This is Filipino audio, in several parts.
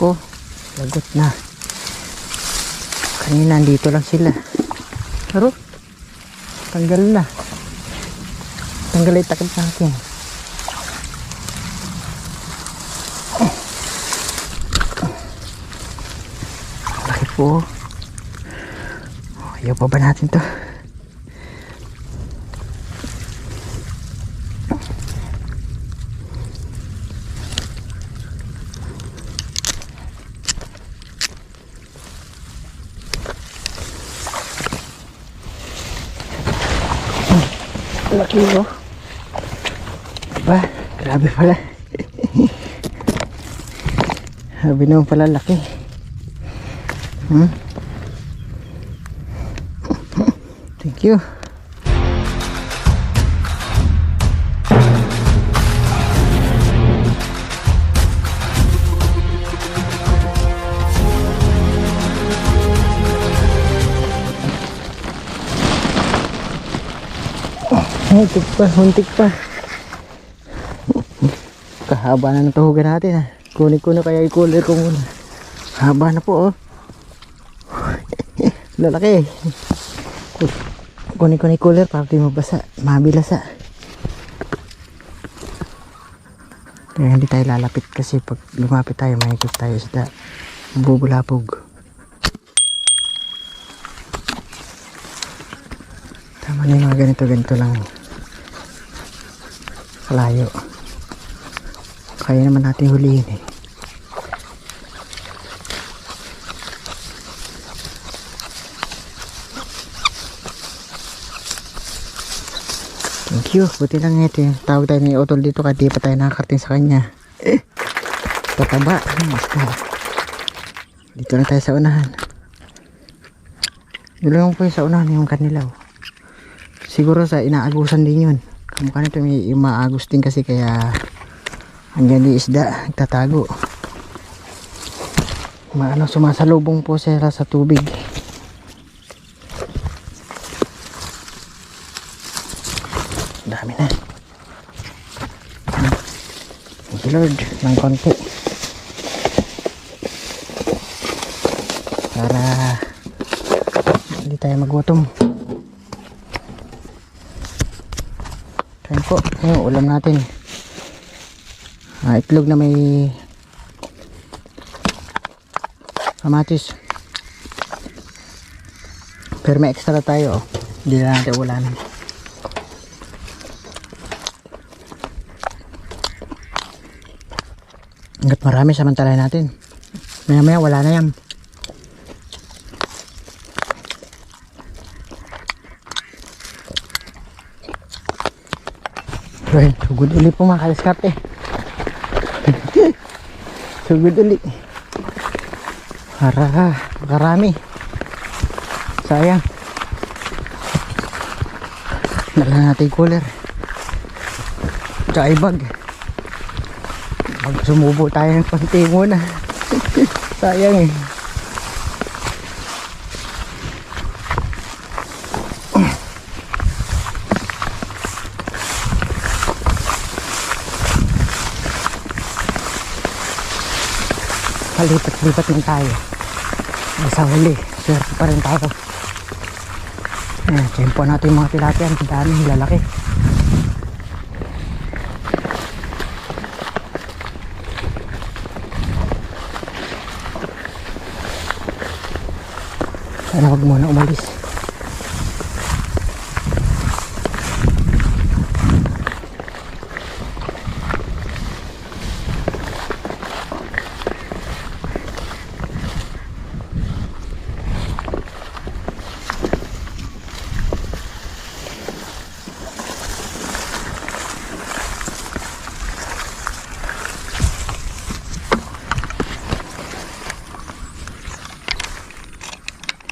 ko. Lagot na. Kanina dito lang sila. Pero, tanggal na. Tanggal ay takip sa akin. Laki po. Ayaw pa ba natin to? Laki mo. Ba, grabe pala. Sabi naman pala laki. Hmm? Thank you. Huntik pa, huntik pa. Kahaba na ng tuhugan natin ha. Kunin ko na kaya i-cooler ko muna. Haba na po oh. Lalaki. Kunin ko na i-cooler para di mabasa. Mabilasa. Kaya hindi tayo lalapit kasi pag lumapit tayo makikita tayo isda. Bubulapog. Tama na yung mga ganito ganito lang. Kalayo. Kaya naman natin hulihin eh. You. Buti lang ito yung tawag tayo ni Otol dito kasi di pa tayo nakakarating sa kanya. Eh. Pataba. Dito na tayo sa unahan. Doon lang po yung sa unahan yung kanilaw. Siguro sa inaagusan din yun. Kamukha nito may umaagos din kasi kaya hanggang di isda nagtatago. Maano sumasalubong po sila sa tubig. Dami na. You Lord ng konti. Para hindi tayo magutom. Kain po. Yung ulam natin. Ah, itlog na may kamatis. Pero may extra tayo. Oh. Hindi na natin ulanan. Hanggat marami samantalahin natin. Maya maya wala na yan. Well, sugod uli po mga kaliskarte. sugod uli. Para makarami. Sayang. Dala natin cooler. Tsaka ibag. Pag sumubo tayo ng konti muna. Sayang eh. Palipat-lipat lang tayo. Sa huli, swerte pa rin tayo. Ayan, tiyempo natin yung mga tilapia. Ang dami, lalaki. Sana wag muna umalis.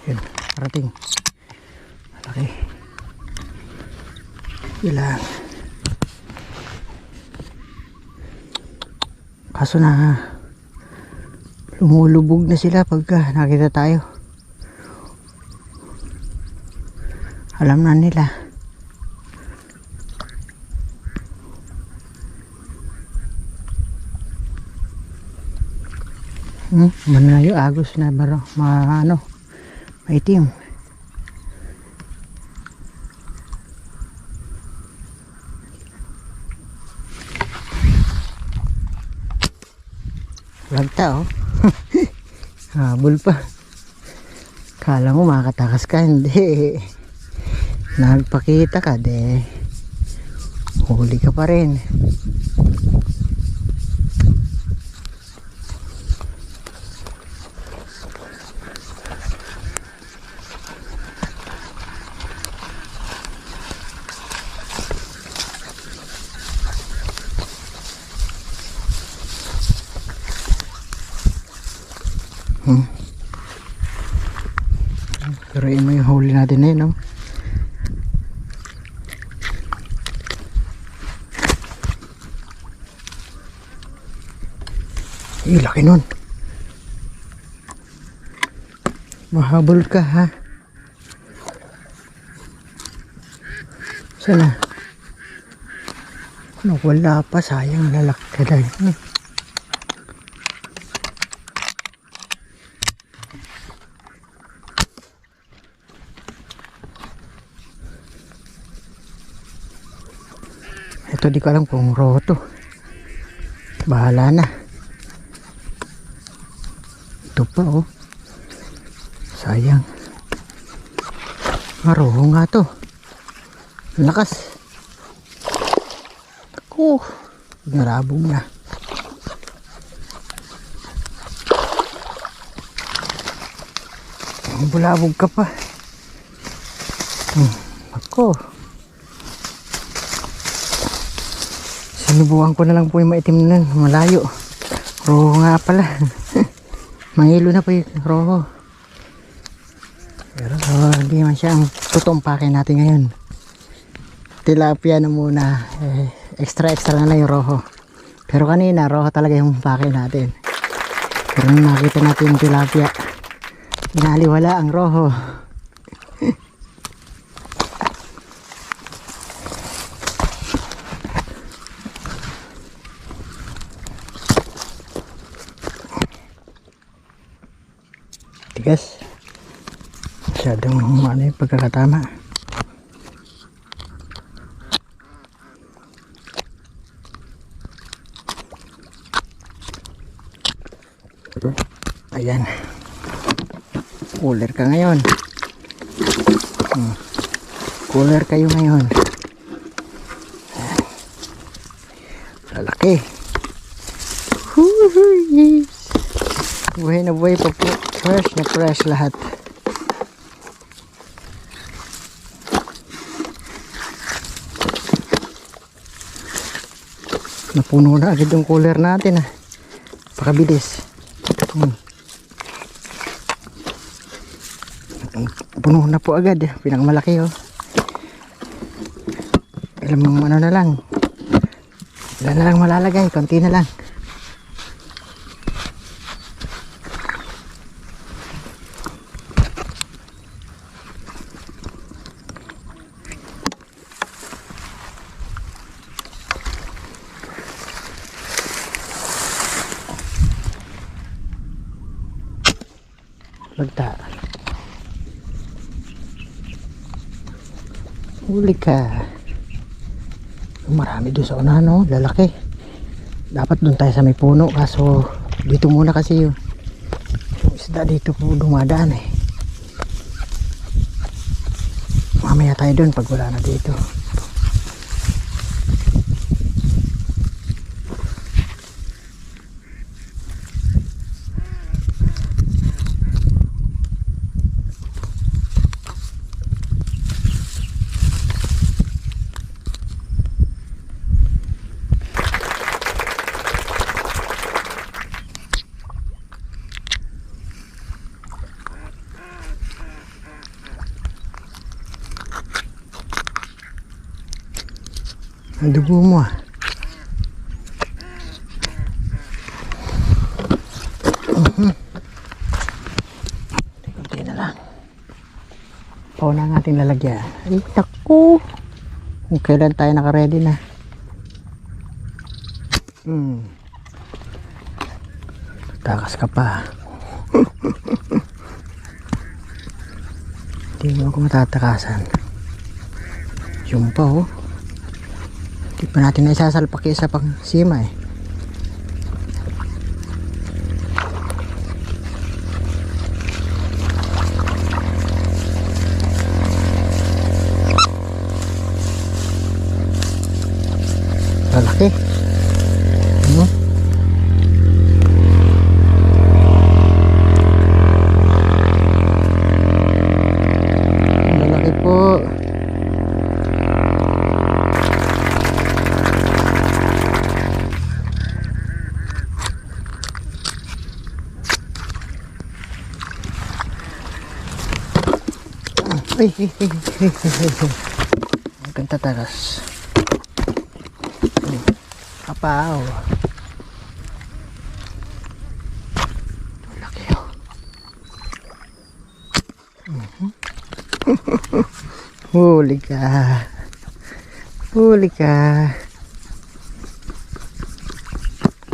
Yun, parating. Malaki. Ilan. Kaso na lumulubog na sila pagka nakita tayo. Alam na nila. Hmm, manayo agos na baro, ma ano, maitim. Lagta oh. Habol pa. Kala mo makatakas ka, hindi. Nagpakita ka, de. Huli ka pa rin. Laki nun. Mahabol ka, ha? Sana? Ano, wala pa. Sayang, lalaki dahil. Ito di ko alam kung roto. Bahala na. Pa oh. Sayang. Maroho nga to. Lakas. Ako. Narabog na. Bulabog ka pa. Hmm. Ako. Sinubukan ko na lang po yung maitim nun, malayo. Roho nga pala. Mangilo na po yung roho. Pero oh, hindi man siya ang totoong natin ngayon. Tilapia na muna. Eh, extra extra na lang yung roho. Pero kanina, roho talaga yung pake natin. Pero nakita natin yung tilapia, inaliwala ang roho. Masyadong ano yung pagkakatama ayan cooler ka ngayon Hmm. cooler kayo ngayon lalaki. Buhay na buhay pa po. Fresh na fresh lahat. Napuno na agad yung cooler natin ah. Pakabilis. Hmm. Puno na po agad. eh. Pinakamalaki oh. Ilang ano na lang. Ilan na lang malalagay. Konti na lang. Lagta. Huli ka. Marami doon sa unahan, no? Lalaki. Dapat doon tayo sa may puno. Kaso, dito muna kasi yung isda dito po dumadaan eh. Mamaya tayo doon pag wala na dito. Ang dugo mo ah. Mhm. Kunti na lang. Pauna ang lalagyan. Ay. Kung kailan tayo nakaready na. Hmm. Takas ka pa. Hindi mo ako matatakasan. Yung pa oh. Hindi pa natin na isasalpak yung isa pang sima eh. Lalaki. Ay, ay, ay, ay, ay, ay. Ang ganda tagas. Kapaw. Laki oh. Mhm. Huli ka. Huli ka.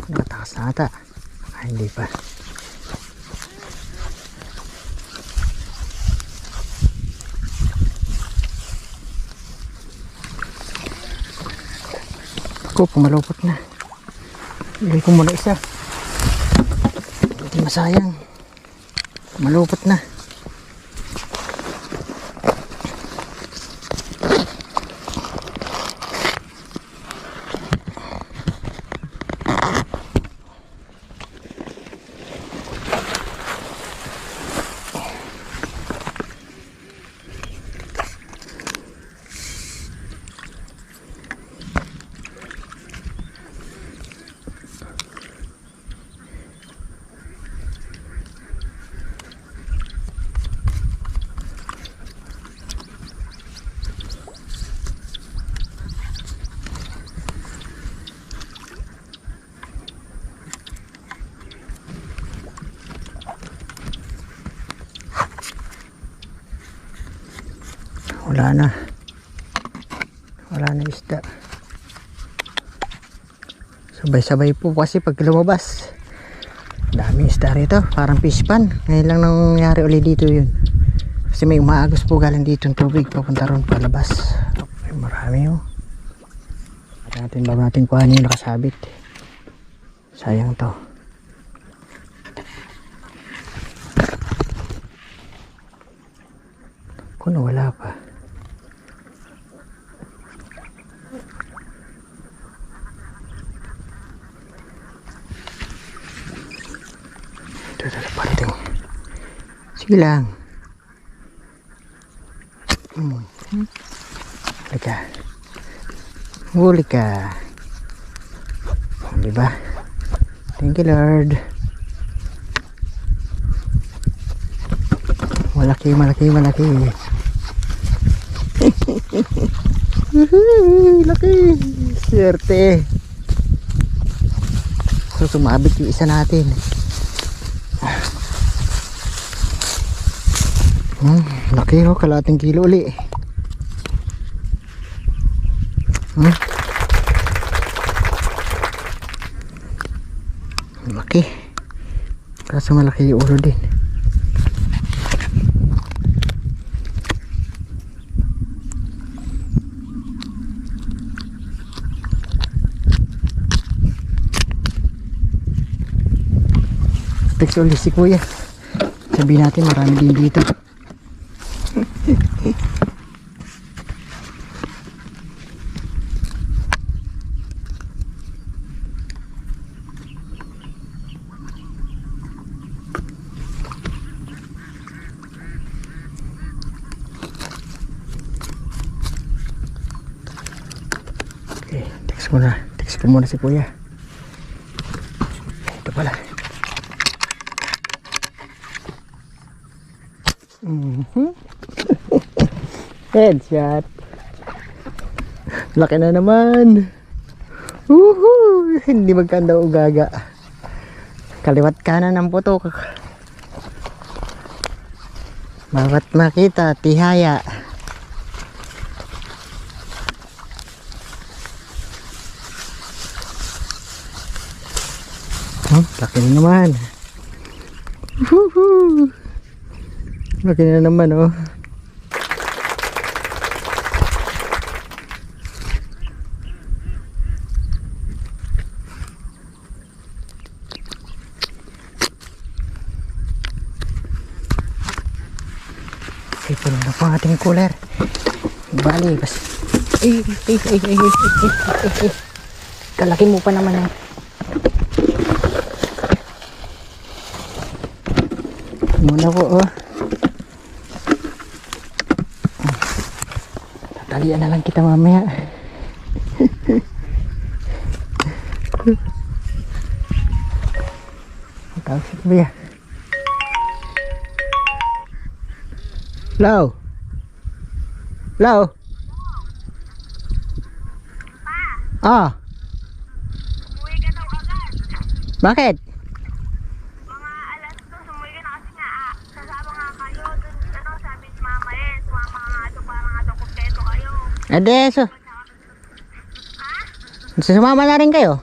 Nakatakas na ata. Ay, hindi pa. Ako, pumalupot na. Ilagay ko muna isa. Hindi masayang. Malupot na. Wala na. Wala na isda. Sabay-sabay po kasi pag lumabas. Daming isda rito. Parang fish pan. Ngayon lang nangyari ulit dito yun. Kasi may umaagos po galing dito ng tubig. Papunta ron palabas. Ay, marami oh. Para natin bago natin kuhanin yung nakasabit. Sayang to. Kung wala pa. Ito na parating. Lang. Hmm. Huli ka. Diba? Thank you Lord. Malaki, malaki, malaki. Laki. Swerte. So, sumabit yung isa natin. Hmm, laki oh, kalating kilo uli. Hmm. Laki. Kaso malaki yung ulo din. Text ulit si kuya. Sabihin natin marami din dito. Okay, text ko na. Ko muna si kuya. Ito pala. Mhm. Headshot. Laki na naman. Woohoo! Hindi magkanda ugaga. Kaliwat kanan ng putok. Bawat makita, tihaya. Hmm, laki na naman. Woohoo! Laki na naman oh. Ito na po ating cooler. Bali, bas. Ay, ay, ay, ay, ay, ay, ay, ay. Kalakin mo pa naman eh. Muna po, oh. Tatalian na lang kita mamaya. Tawag si Kuya. Lau. Lau. Ah, Umuwi ka daw agad. bakit? Mga alas 2, umuwi ka na kasi nga, ah, sasama nga kayo. Dun, ano, sabi ni mama eh, sumama nga nga doon, para nga daw kumpleto kayo. Ede, so. Sumama na rin kayo?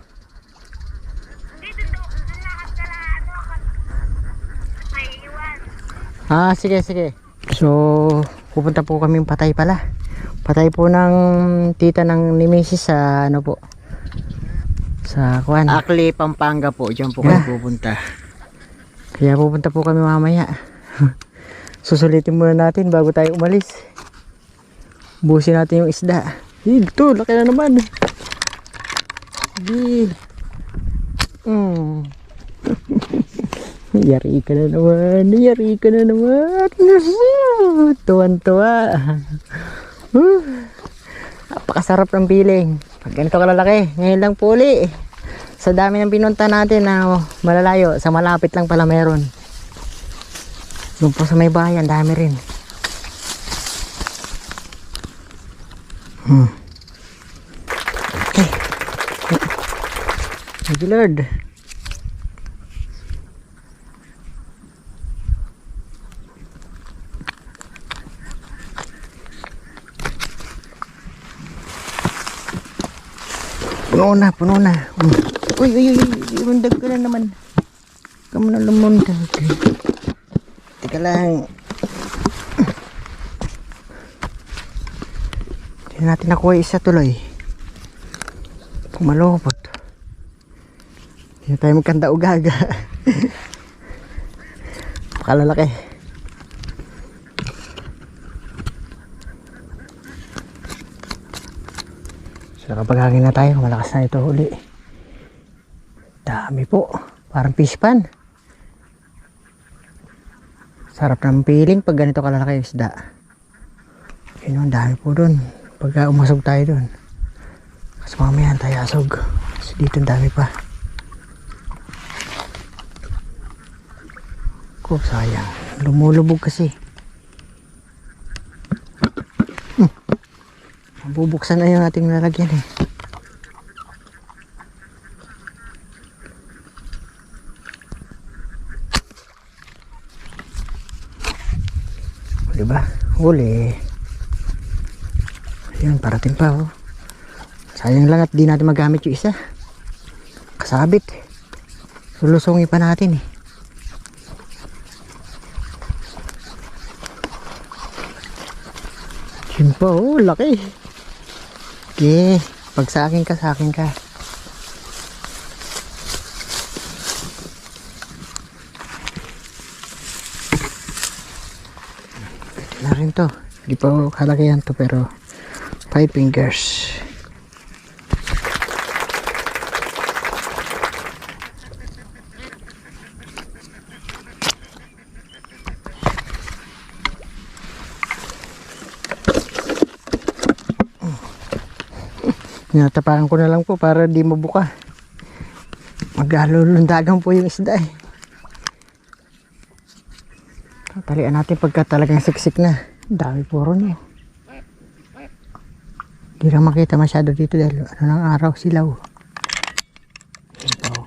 Ah, sige, sige. So, pupunta po kaming patay pala. Patay po ng tita ng ni Mrs. sa ano po. Sa Kwan. Akli, Pampanga po. Diyan po kami pupunta. Kaya pupunta po kami mamaya. Susulitin muna natin bago tayo umalis. Busin natin yung isda. Ito, laki na naman. Di. Mm. Yari ka na naman. Yari ka na naman. Tuwan-tuwa. Huh. Napakasarap ng piling. Pag ganito kalalaki. Ngayon lang po uli. Sa dami ng pinunta natin na oh, malalayo. Sa malapit lang pala meron. Doon po sa may bayan. Dami rin. Hmm. Okay. Thank you Lord. Puno na, puno na. Um. Uy, uy, uy, lundag ka na naman. Kamu na lumundag. Teka lang. Hindi natin nakuha isa tuloy. Pumalopot. Hindi tayo magkanda ugaga. Pakalalaki. So kapag hangin na tayo, malakas na ito uli. Dami po. Parang fish pan. Sarap ng piling pag ganito kalalaki yung isda. Yun ang dami po dun. Pagka umasog tayo dun. Kasi mamaya tayo asog. Kasi dito dami pa. Ko, sayang. Lumulubog kasi. Bubuksan na yung ating lalagyan eh. Huli ba? Huli. Ayun, parating pa oh. Sayang lang at di natin magamit yung isa. Kasabit. Sulusongin pa natin eh. Yun oh, laki. Okay, pag sa akin ka, sa akin ka. Na rin to. Hindi pa kalakihan to pero five fingers. Tinatapakan ko na lang po para di mabuka. Maglalulundagan po yung isda eh. Tatalian natin pagka talagang siksik na. Dami po ron eh. Di lang makita masyado dito dahil ano ng araw silaw. Po.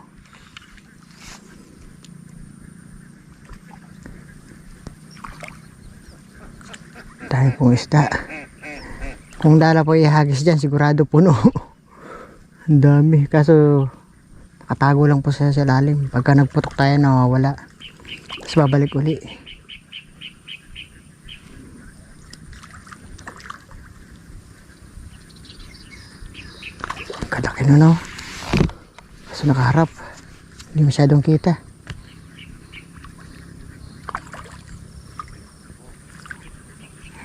Dami pong isda. Kung dala po ihagis dyan, sigurado puno. Ang dami. Kaso, nakatago lang po siya sa lalim. Pagka nagputok tayo, nawawala. Tapos babalik uli. Kalaki na no. Kaso nakaharap. Hindi masyadong kita.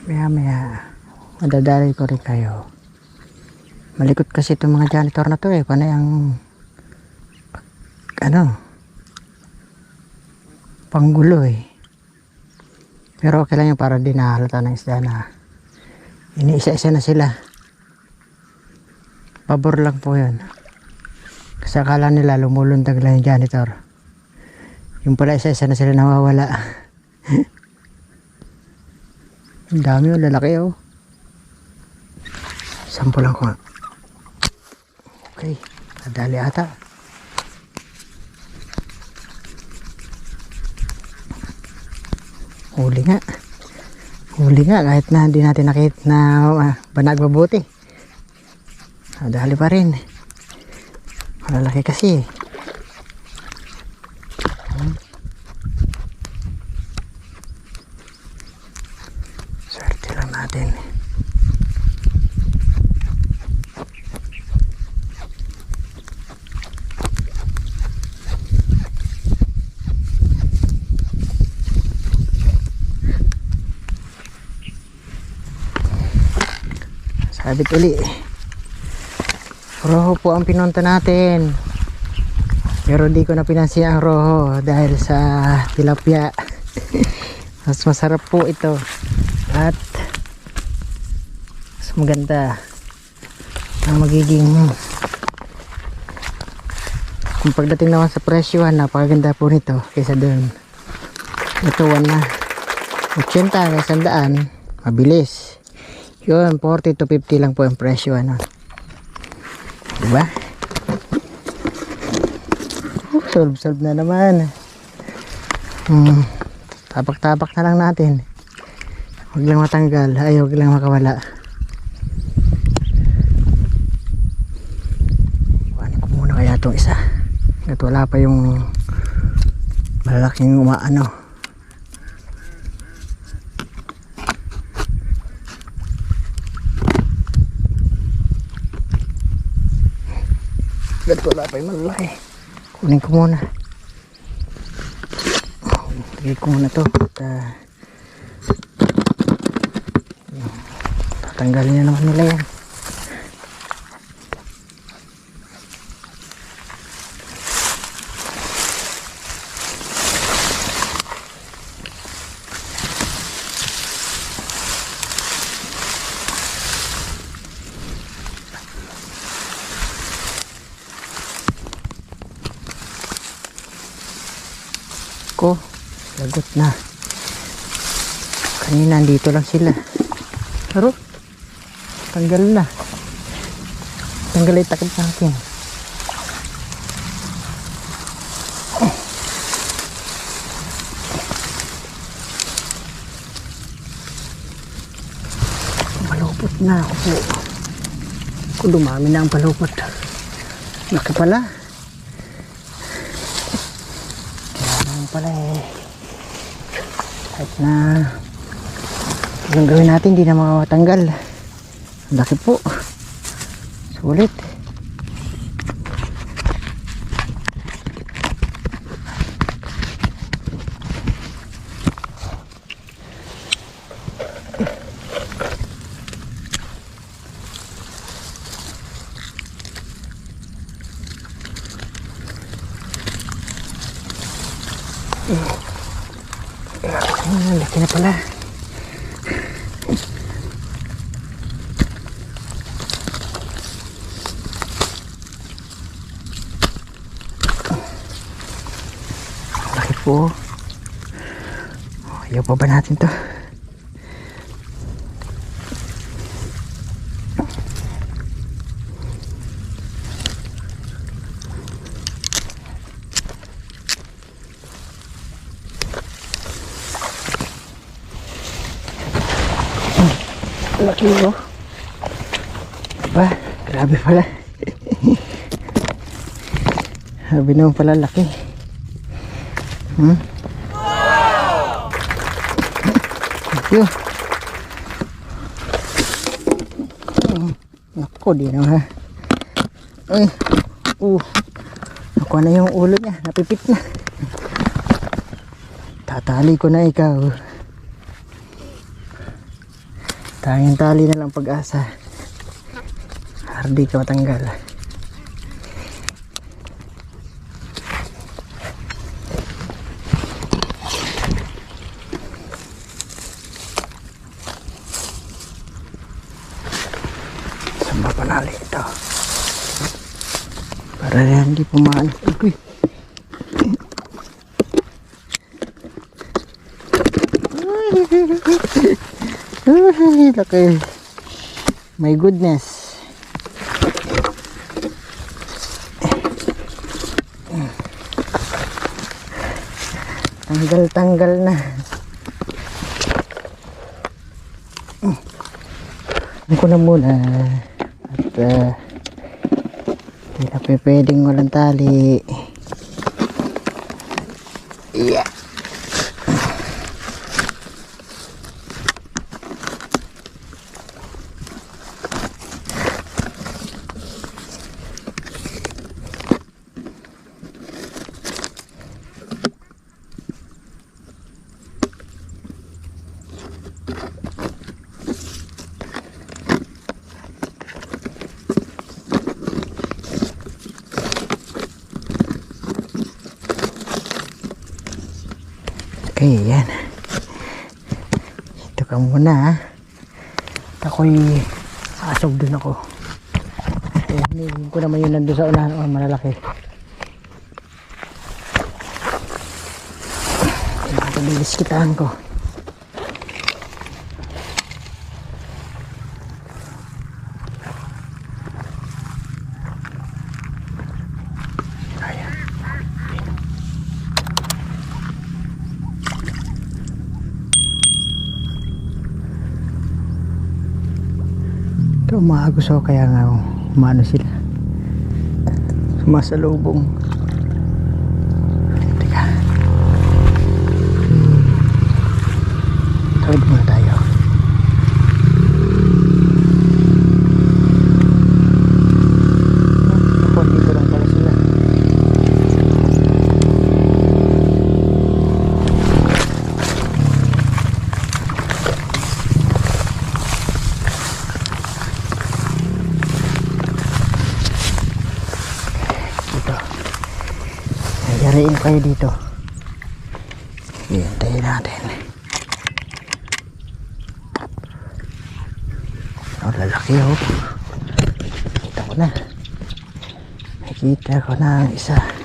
Maya maya. Madadali ko rin kayo. Malikot kasi itong mga janitor na to eh. Panay ang ano panggulo eh. Pero okay lang yung para di nahalata ng isda na iniisa-isa na sila. Pabor lang po yun. Kasi akala nila lumulundag lang yung janitor. Yung pala isa-isa na sila nawawala. Ang dami oh, lalaki oh. Sampo lang ko. Okay, nadali ata. Huli nga. Huli nga kahit na hindi natin nakita na uh, banag mabuti. Nadali pa rin. Malalaki kasi. Hmm. Swerte lang natin. Roho po ang pinunta natin. Pero di ko na pinansin ang roho dahil sa tilapia. Mas masarap po ito. At mas maganda ang magiging kung pagdating naman sa presyohan napakaganda po nito kaysa doon natuwan na 80 na 100 mabilis yun 40 to 50 lang po ang presyo ano diba? Oh, solve solve na naman. Hmm, tapak tapak na lang natin. Huwag lang matanggal. Ay huwag lang makawala. Kuhanin ko muna kaya itong isa. At wala pa yung malalaking umaano Agad wala pa yung malalaki. Kunin ko muna. Lagay ko muna to. At, ah, tatanggalin na naman nila yan. ko lagot na. Kanina dito lang sila. Pero tanggal na. Tanggal ay takip sa akin. Malupot na ako po. Kung dumami na ang palupot. Laki pala Ganun pala eh. Kahit na anong gawin natin, hindi na makakatanggal. Ang laki po. Sulit. Ah, laki na pala. Laki po. Ayaw pa ba natin to? Laki mo. Ba, grabe pala. Grabe naman pala laki. Hmm? Yun. Mm, Nako, di na ha. Ay. Uh. Nakuha na yung ulo niya. Napipit na. Tatali ko na ikaw. Tanging tali na lang pag-asa. Hardi ka matanggal. Saan ba panali ito? Para hindi pumaan. Uy! Ay, laki. My goodness. Tanggal-tanggal na. Ano ko na muna. At uh, hindi na pwedeng walang tali. Okay, yan. Ito ka muna ha. At ako'y asog dun ako. Eh, hinihin ko naman yun nandun sa unahan. Oh, malalaki. Nakakabilis kitaan ko. Ayan. Ako kaya nga umano sila. Sumasalubong. Teka. Hmm. Tawid muna tayo. Hmm, Ako, dito lang pala sila. dito kayo dito. Hintayin natin. Oh lalaki oh. Kita ko na. Nakita ko na ang isa